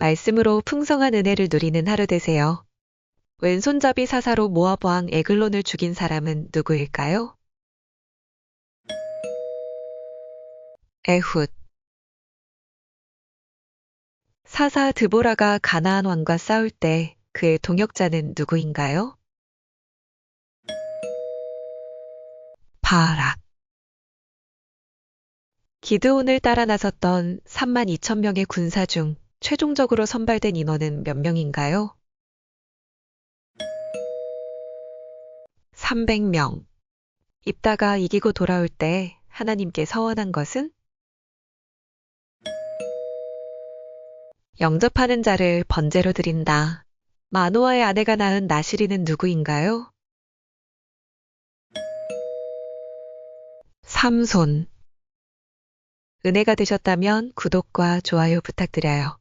말씀으로 풍성한 은혜를 누리는 하루 되세요. 왼손잡이 사사로 모압 왕 에글론을 죽인 사람은 누구일까요? 에훗 사사 드보라가 가나안 왕과 싸울 때 그의 동역자는 누구인가요? 바락 기드온을 따라 나섰던 3만 2천 명의 군사 중 최종적으로 선발된 인원은 몇 명인가요? 300명. 입다가 이기고 돌아올 때 하나님께 서원한 것은? 영접하는 자를 번제로 드린다. 마노아의 아내가 낳은 나시리는 누구인가요? 삼손. 은혜가 되셨다면 구독과 좋아요 부탁드려요.